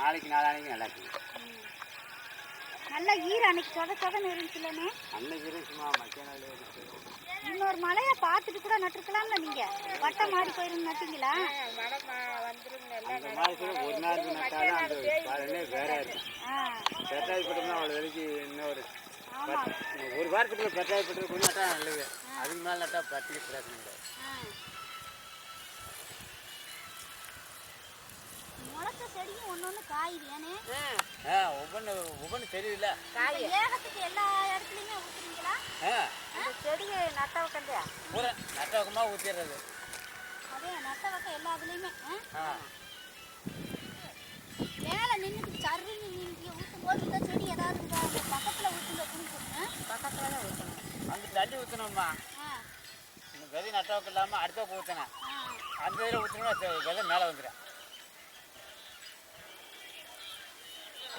நாளைக்கு நாளானைக்கு நல்லா இருக்குது நல்லா ஈர அன்னைக்கு சொத சொதன்னு இருந்துச்சுலண்ணே அன்னைக்கு இருந்துச்சுமா மத்தியானம் இன்னொரு மலையை பார்த்துட்டு கூட நட்டுருக்கலாம்ல நீங்க. வட்டம் மாறி போயிருந்து நட்டீங்களா? ஒரு நாள் நட்டாலும் அந்த பலனே வேற இருக்கும் ஆ பெட்டாயப்பட்டோம்னா அவ்வளோ விலைக்கு இன்னொரு ஆமா. பத்து- ஒரு வாரத்துக்குள்ள பெட்டாயப்பட்டு கொஞ்சம் நட்டா நல்லது. அதுக்கு மேலே நட்டா பத்துக்கு பிரச்சனை இல்லை. செடியும் ஒன்று ஒன்று காயுது. ஏனே? ஆ ஒவ்வொன்று ஒவ்வொன்று தெரியுதுல்ல இப்ப ஏகத்துக்கு எல்லா இடத்துலையுமே ஊத்துறீங்களா? ஆ. செடியை நட்ட வைக்கலையா? பூரா நட்டவக்கமாக ஊற்றிடுறது அதே நட்ட வைக்க எல்லா இதுலையுமே ஆ? மேலே நின்றுட்டு சருன்னு நீங்கள் ஊற்றும் போது இந்த செடி ஏதாவது பக்கத்தில் ஊற்றுங்க குளிக்கும் பக்கத்தில் தான் ஊற்றணும் அங்கே தள்ளி ஊற்றணும்மா விதை நட்டவக்கம் இல்லாமல் அடுத்த ஊற்றினேன் ஆ. அந்த இதில் ஊற்றினா விதை மேலே வந்துடும்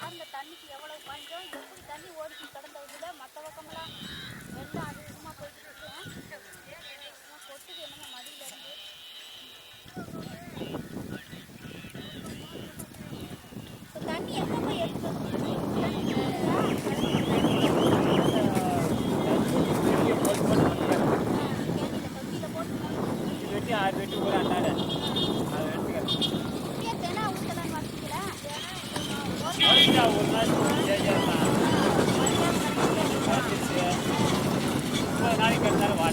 அந்த தண்ணிக்கு எவ்வளவு பஞ்சம் எப்படி தண்ணி ஓடிச்சு கிடந்ததுல மற்ற பக்கமெல்லாம்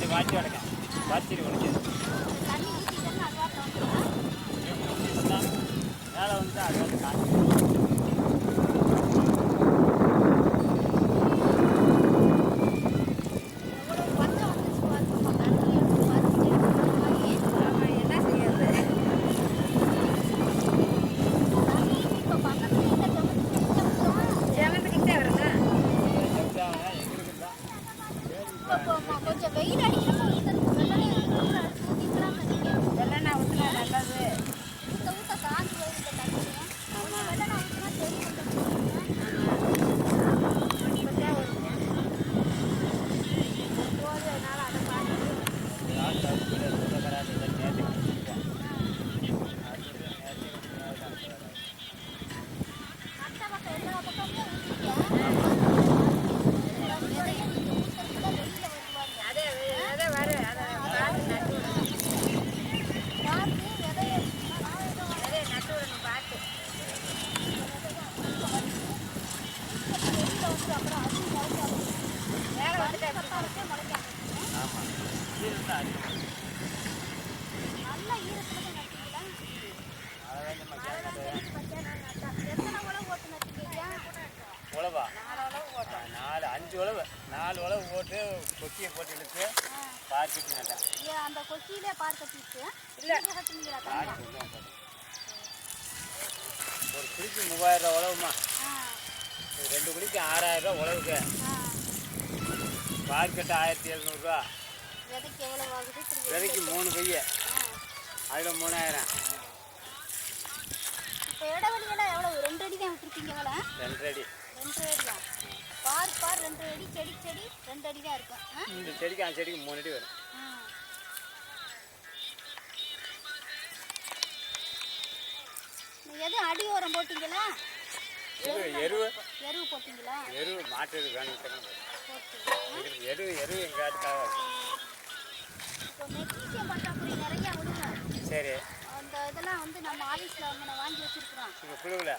இருந்தாலும் வாடி வாட்டி கிடக்கேன் வாச்சிட்டு உடைச்சது தண்ணி ஊற்றிட்டேன்னா அது வாட்டம் வந்துடும்? மேலே வந்து அது இப்போ இப்போ கொஞ்சம் இது நல்லா நட்டீங்களா? உழவா நாலு அஞ்சு உழவு நாலு உழவு போட்டு கொக்கியை போட்டு இழுத்து ஆ. நட்டேன் அந்த கொக்கியிலே பார் கட்டிட்டு ஒரு குடிக்கு மூவாயிரம் ரூபா உழவுமா ரெண்டு குடிக்கு ஆறாயிரம் ரூபா உழவுக்கு ஆ. ஆயிரத்தி எழுநூறுபா விதைக்கு எவ்வளவு ஆகுது விதைக்கு மூணு பைய. அதில் மூணாயிரம். இப்போ இடைவெளி எல்லாம் எவ்வளவு? ரெண்டு அடி தான் விட்டுருக்கீங்க வேலை ரெண்டு அடி. ரெண்டு அடி தான். பார் பார் ரெண்டு அடி செடி செடி ரெண்டு அடி தான் இருக்கும்? இந்த செடிக்கு அந்த செடிக்கு மூணு அடி வரும். எதுவும் அடி உரம் போட்டீங்களா? எருவு. எருவு போட்டீங்களா? எருவு மாட்டு எருவு எருவு எருவு எங்கள் காட்டுக்காக சரி. அந்த இதெல்லாம் வந்து நம்ம ஆஃபீஸில் வந்து நான் வாங்கி வச்சிருக்கிறோம். புழுவில்